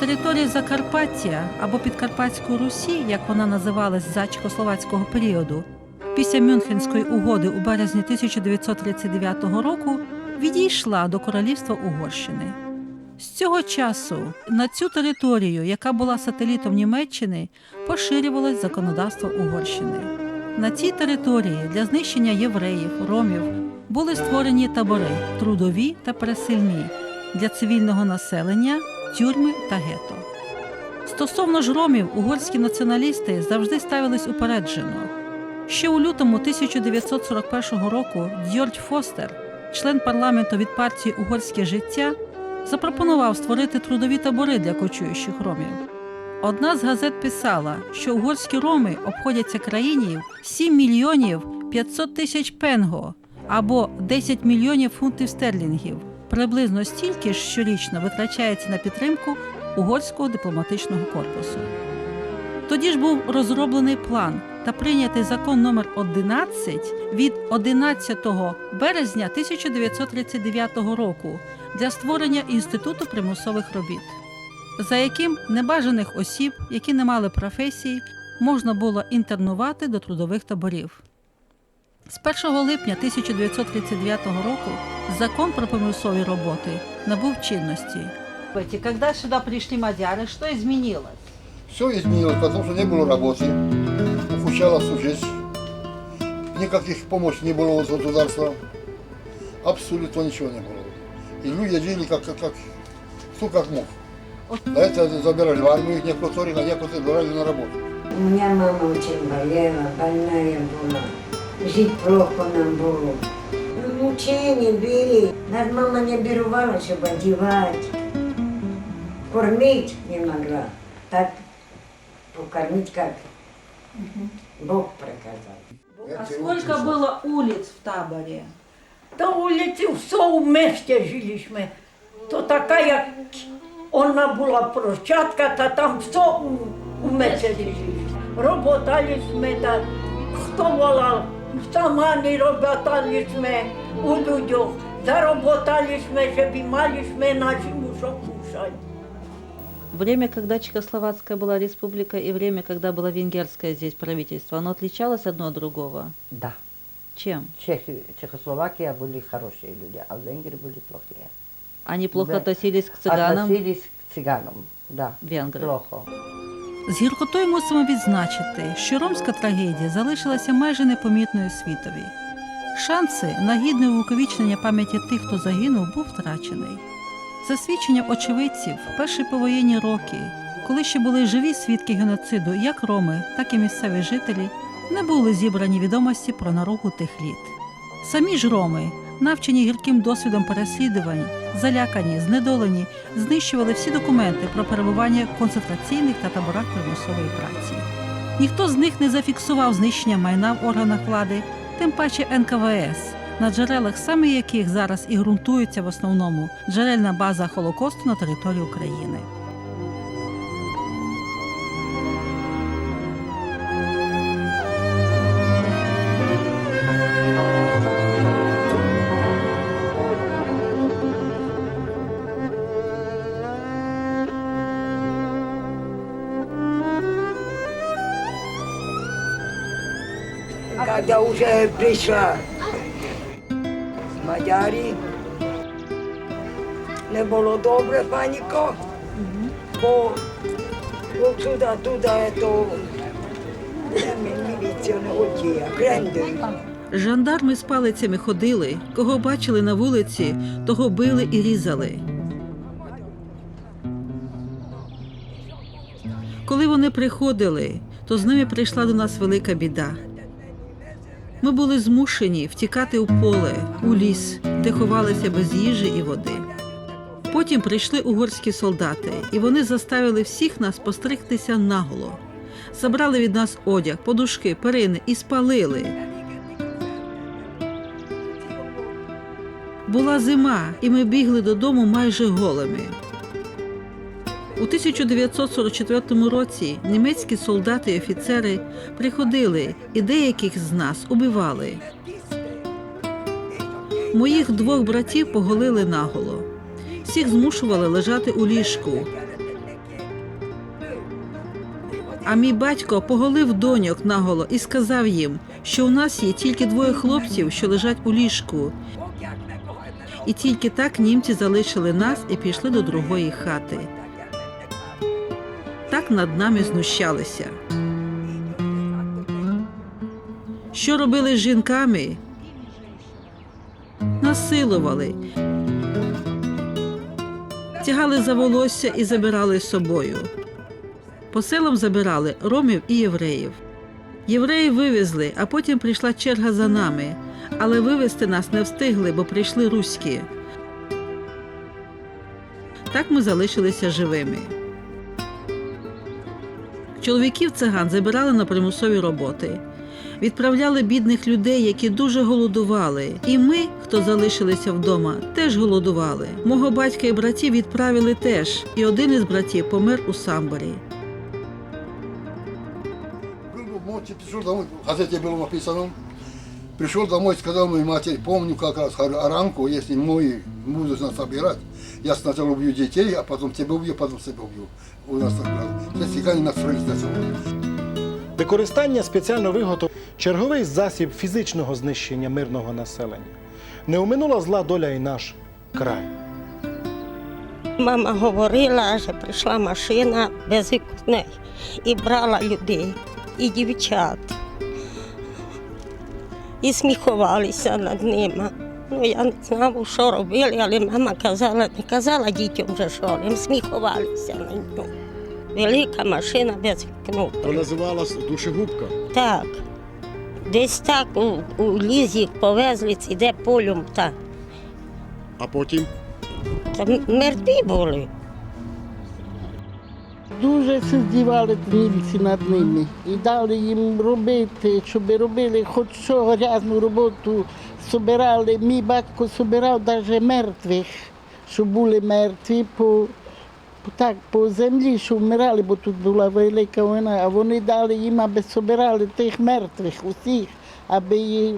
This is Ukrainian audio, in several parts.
Території Закарпаття або Підкарпатської Русі, як вона називалась за чехословацького періоду, після Мюнхенської угоди у березні 1939 року відійшла до королівства Угорщини. З цього часу на цю територію, яка була сателітом Німеччини, поширювалось законодавство Угорщини. На цій території для знищення євреїв, ромів були створені табори трудові та пересильні для цивільного населення, тюрми та гето. Стосовно ж ромів, угорські націоналісти завжди ставились упереджено. Ще у лютому 1941 року Дьордь Фостер, член парламенту від партії Угорське життя, запропонував створити трудові табори для кочуючих ромів. Одна з газет писала, що угорські роми обходяться країні в 7 мільйонів 500 тисяч пенго або 10 мільйонів фунтів стерлінгів. Приблизно стільки ж щорічно витрачається на підтримку угорського дипломатичного корпусу. Тоді ж був розроблений план та прийнятий закон номер 11 від 11 березня 1939 року для створення інституту примусових робіт, за яким небажаних осіб, які не мали професії, можна було інтернувати до трудових таборів. З 1 липня 1939 року закон про примусові роботи набув чинності. Коли сюди прийшли мадяри, що змінилось? Все изменилось, потому что не было работы, ухудшалась жизнь, никаких помощи не было от государства, абсолютно ничего не было. И люди жили как, как, как кто как мог. За это забирали в армию некоторых, а некоторых брали на работу. У меня мама очень болела, больная была. Жить плохо нам было. Ну, Мучения были. Нас мама не берувала, чтобы одевать. Кормить не могла. Так покормить как Бог приказал. А сколько было улиц в таборе? Та вулиці все у місті жили То така, як вона була площадка, та там все у, у місті жили. Роботали ми так, хто волав, Самани роботали ми у людях. Заработали ми, щоб мали ми нашому що кушати. Время, когда Чехословацкая была республика, и время, когда было венгерское здесь правительство, оно отличалось одно от другого? Да. Чем? Чехи, Чехословакия были хорошие люди, а венгры были плохие. Они плохо Да. относились к цыганам? Относились к цыганам, да. Венгри. Плохо. З гіркотою мусимо відзначити, що ромська трагедія залишилася майже непомітною світові. Шанси на гідне увіковічнення пам'яті тих, хто загинув, був втрачений. За свідченням очевидців, в перші повоєнні роки, коли ще були живі свідки геноциду, як роми, так і місцеві жителі, не були зібрані відомості про наругу тих літ. Самі ж роми, навчені гірким досвідом переслідувань, залякані, знедолені, знищували всі документи про перебування в концентраційних та таборах примусової праці. Ніхто з них не зафіксував знищення майна в органах влади, тим паче НКВС, на джерелах саме яких зараз і ґрунтується в основному джерельна база Холокосту на території України. Уже прийшла Мадярі, не було добре, паніко, бо отсюда, туди, то міліція не хотіла, крендили. Жандарми з палицями ходили, кого бачили на вулиці, того били і різали. Коли вони приходили, то з ними прийшла до нас велика біда. Ми були змушені втікати у поле, у ліс, де ховалися без їжі і води. Потім прийшли угорські солдати, і вони заставили всіх нас постригтися наголо. Забрали від нас одяг, подушки, перини і спалили. Була зима, і ми бігли додому майже голими. У 1944 році німецькі солдати і офіцери приходили і деяких з нас убивали. Моїх двох братів поголили наголо. Всіх змушували лежати у ліжку. А мій батько поголив доньок наголо і сказав їм, що у нас є тільки двоє хлопців, що лежать у ліжку. І тільки так німці залишили нас і пішли до другої хати. Над нами знущалися. Що робили з жінками? Насилували, тягали за волосся і забирали з собою. По селам забирали ромів і євреїв. Євреї вивезли, а потім прийшла черга за нами. Але вивезти нас не встигли, бо прийшли руські. Так ми залишилися живими. Чоловіків циган забирали на примусові роботи. Відправляли бідних людей, які дуже голодували. І ми, хто залишилися вдома, теж голодували. Мого батька і братів відправили теж, і один із братів помер у самборі. Был бы ночью, пришел домой, в газете было написано, пришел домой, сказал моей матери, помню как раз, говорю, а ранку, если мой будут нас собирать, я сначала убью детей, а потом тебя убью, потом себя убью. У нас. Все цыгане нас своих. Використання спеціально виготовлених черговий засіб фізичного знищення мирного населення. Не оминула зла доля і наш край. Мама говорила, що прийшла машина без вікней і брала людей, і дівчат. І сміхувалися над ними. Ну, я не знав, що робили, але мама казала, не казала дітям вже що, їм сміхувалися на ньому. Велика машина без вікно. Вона називалась душегубка. Так. Десь так у, у лізі повезли, іде де Та. А потім Та мертві були. Дуже се здівали німці над ними і дали їм робити, щоб робили хоч що грязну роботу. Собирали, мій батько собирав навіть мертвих, що були мертві по, так, по землі, що вмирали, бо тут була велика війна, а вони дали їм, аби собирали тих мертвих усіх, аби їх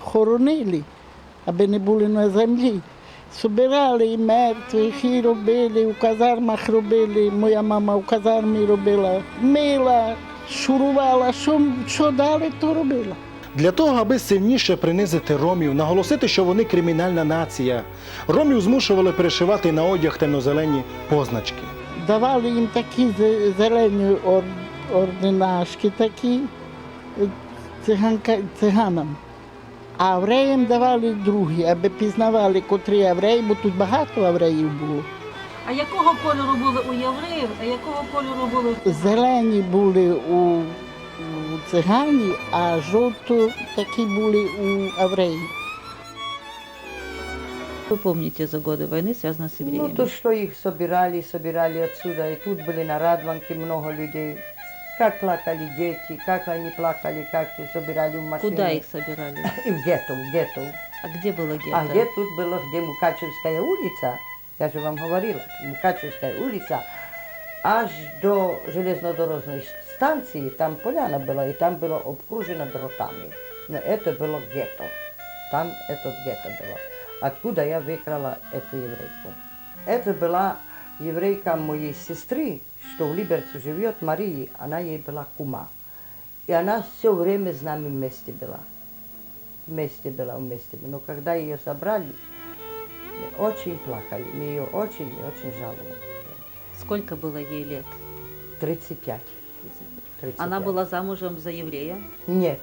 хоронили, аби не були на землі. Собирали і мертвих, і робили, у казармах робили. Моя мама в казармі робила, мила, шурувала, що, що дали, то робила. Для того, аби сильніше принизити ромів, наголосити, що вони кримінальна нація, ромів змушували перешивати на одяг темно-зелені позначки. Давали їм такі зелені ор, ординашки, такі е, циганка, циганам. А євреям давали другі, аби пізнавали, котрі євреї, бо тут багато євреїв було. А якого кольору були у євреїв, а якого кольору були Зелені були у, у циганів, а жовто такі були у євреїв. Вы помните за годы войны, связанные с Ну, то, что их собирали, собирали отсюда, и тут были на Радванке много людей. Как плакали дети, как они плакали, как их собирали в машины. Куда их собирали? В гетто, в гетто. А где было гетто? А где тут было, где Мукачевская улица, я же вам говорила, Мукачевская улица, аж до железнодорожной станции, там поляна была, и там было обкружено дротами. Но это было гетто. Там это гетто было. Откуда я выкрала эту еврейку? Это была еврейка моей сестры, что в Либерце живет, Марии, она ей была кума. И она все время с нами вместе была вместе была вместе. Но когда ее собрали, мы очень плакали. Мы ее очень и очень жаловали. Сколько было ей лет? 35. 35. Она была замужем за еврея? Нет,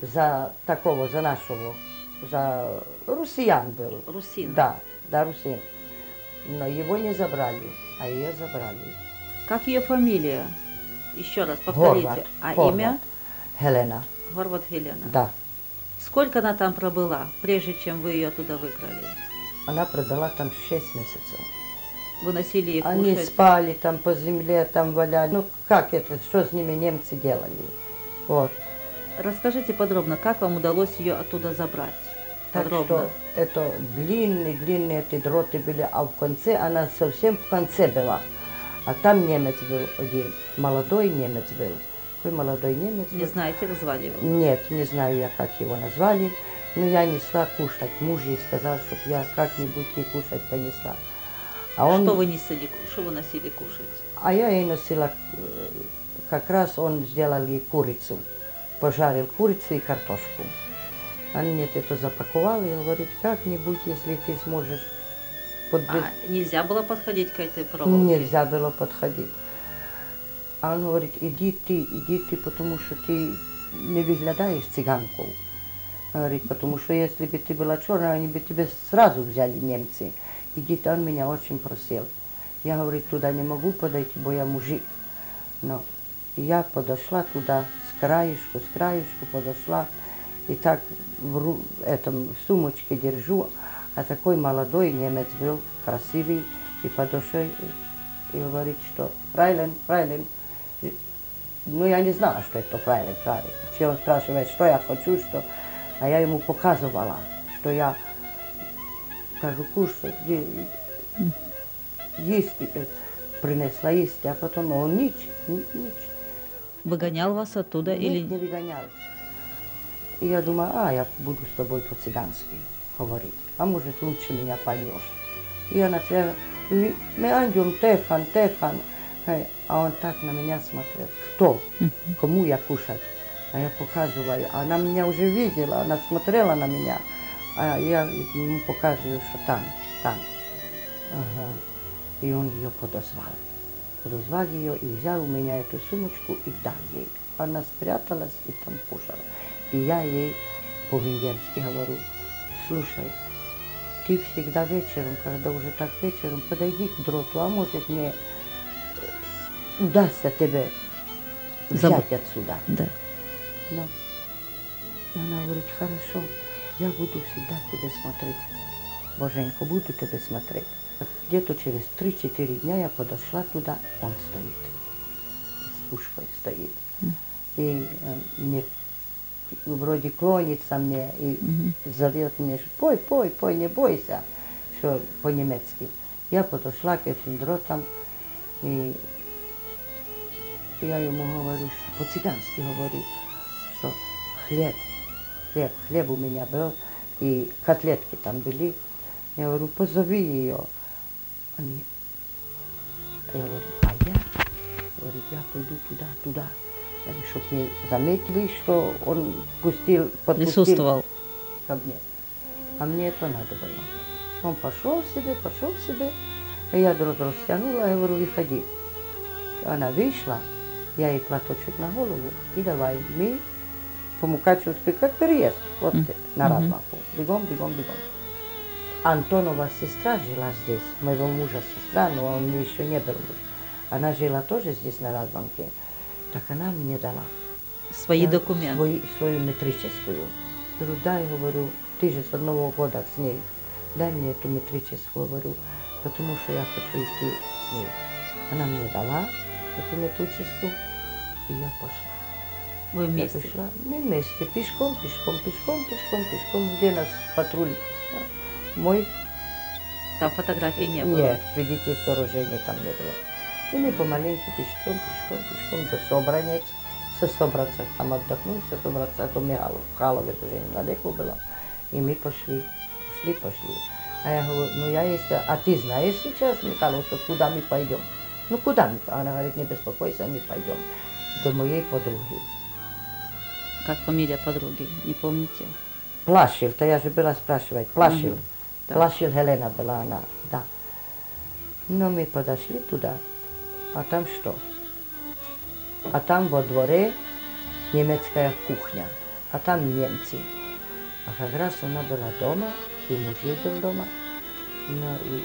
за такого, за нашего, за русиян был. Русин. Да, да, русин. Но его не забрали, а ее забрали. Как ее фамилия? Еще раз повторите. Хорват. А Хорват. имя? Хелена, Горват Хелена. да. Сколько она там пробыла, прежде чем вы ее оттуда выкрали? Она продала там 6 месяцев. Выносили ей Они кушать? спали там по земле, там валяли. Ну как это, что с ними немцы делали? Вот. Расскажите подробно, как вам удалось ее оттуда забрать? Так Подробно. что это длинные-длинные эти дроты были, а в конце, она совсем в конце была. А там немец был один, молодой немец был. Какой молодой немец Не был? знаете, как звали его? Нет, не знаю я, как его назвали. Но я несла кушать. Муж ей сказал, чтобы я как-нибудь ей кушать понесла. А он, Что вы носили, что вы носили кушать? а я ей носила э, как раз он сделал ей курицу, пожарил курицу и картошку. Он мне это запаковал и говорит, как-нибудь, если ты сможешь подвез- нельзя было подходить к этой Нельзя было подходить. А он говорит, иди ты, иди ты, потому что ты не выглядаешь цыганкой. Говорит, потому что если бы ты была черная, они бы тебя сразу взяли немцы. Иди ты, он меня очень просил. Я, говорит, туда не могу подойти, бо я мужик. Но я подошла туда с краешку, с краешку подошла. И так в этом сумочке держу, а такой молодой немец был, красивый, и подошел и, и говорит, что фрайлен, фрайлен. Ну, я не знала, что это фрайлен, фрайлен. Все он спрашивает, что я хочу, что... А я ему показывала, что я кажу, кушать, есть, э, принесла есть, а потом он нич, ни- нич. Выгонял вас оттуда Нет, не выгонял. И я думаю, а, я буду с тобой по-цыгански говорить. А может, лучше меня поймешь. И она сказала, «Ли- мы идем, Техан, Техан. Э, А он так на меня смотрел. Кто? Кому я кушать? А я показываю. Она меня уже видела, она смотрела на меня. А я ему показываю, что там, там. Ага. И он ее подозвал. Подозвал ее и взял у меня эту сумочку и дал ей. Она спряталась и там кушала. И я ей по-венгерски говорю, слушай, ты всегда вечером, когда уже так вечером, подойди к дроту, а может мне э, удастся тебе взять Заб- отсюда. Да. Ну. И она говорит, хорошо, я буду всегда тебе смотреть. Боженька, буду тебе смотреть. Где-то через 3-4 дня я подошла туда, он стоит. С пушкой стоит. И э, мне вроде клонится мне и зовет меня, что пой, пой, пой, не бойся, что по-немецки. Я подошла к этим дротам и я ему говорю, что по-цыгански говорю, что хлеб, хлеб, хлеб у меня был, и котлетки там были. Я говорю, позови ее. Они, я говорю, а я? Говорит, я пойду туда, туда. Чтобы не заметили, что он пустил, подпустил Присутствовал. ко мне. А мне это надо было. Он пошел себе, пошел себе. И я дрот растянула, я говорю, выходи. Она вышла, я ей платочек на голову, и давай, мы по Мукачевской, как переезд, вот на Радмаху. Бегом, бегом, бегом. Антонова сестра жила здесь, моего мужа сестра, но он еще не был муж. Она жила тоже здесь, на Радванке. Так она мне дала. Свои Я документы. Свою, свою метрическую. Говорю, дай, говорю, ты же с одного года с ней. Дай мне эту метрическую, говорю, потому что я хочу идти с ней. Она мне дала эту метрическую, и я пошла. Вы Я вместе. пришла, мы вместе, пешком, пешком, пешком, пешком, пешком, где нас патруль. да. Мой Там фотографий не было. нет, видите, сооружений там не было. И мы помаленьку пешком, пешком, пешком до Собранец. Со Собранца там отдохнули, со Собранца до Михайлов. Халове уже недалеко было. И мы пошли, пошли, пошли. А я говорю, ну я если, а ты знаешь сейчас, Михайлов, что куда мы пойдем? Ну куда мы? Она говорит, не беспокойся, мы пойдем до моей подруги. Как фамилия подруги, не помните? Плашил, то я же была спрашивать, Плашил. Да. Плашил Helena была она, да. Но мы подошли туда, а там что? А там во дворе немецкая кухня, а там немцы. А как раз она была дома, и муж ее был дома. Ну, и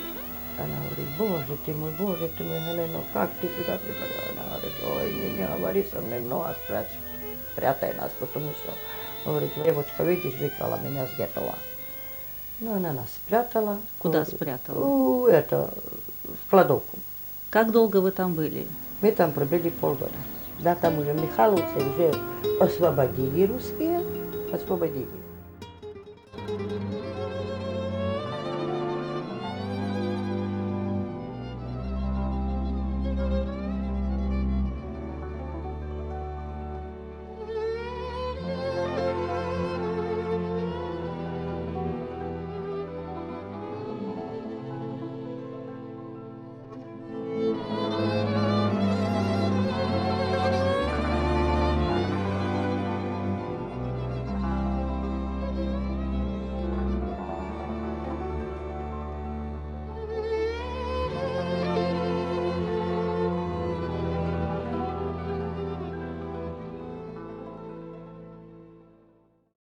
она говорит, боже ты мой, боже ты мой, Helena, как ты сюда пришла? Она говорит, ой, не, не говори со мной много, спрячь, спрятай нас, потому что, говорит, девочка, видишь, выкрала меня с гетова. Ну, она нас спрятала. Куда Говорит, спрятала? У, это, в кладовку. Как долго вы там были? Мы там пробыли полгода. Да, там уже Михайловцы уже освободили русские, освободили.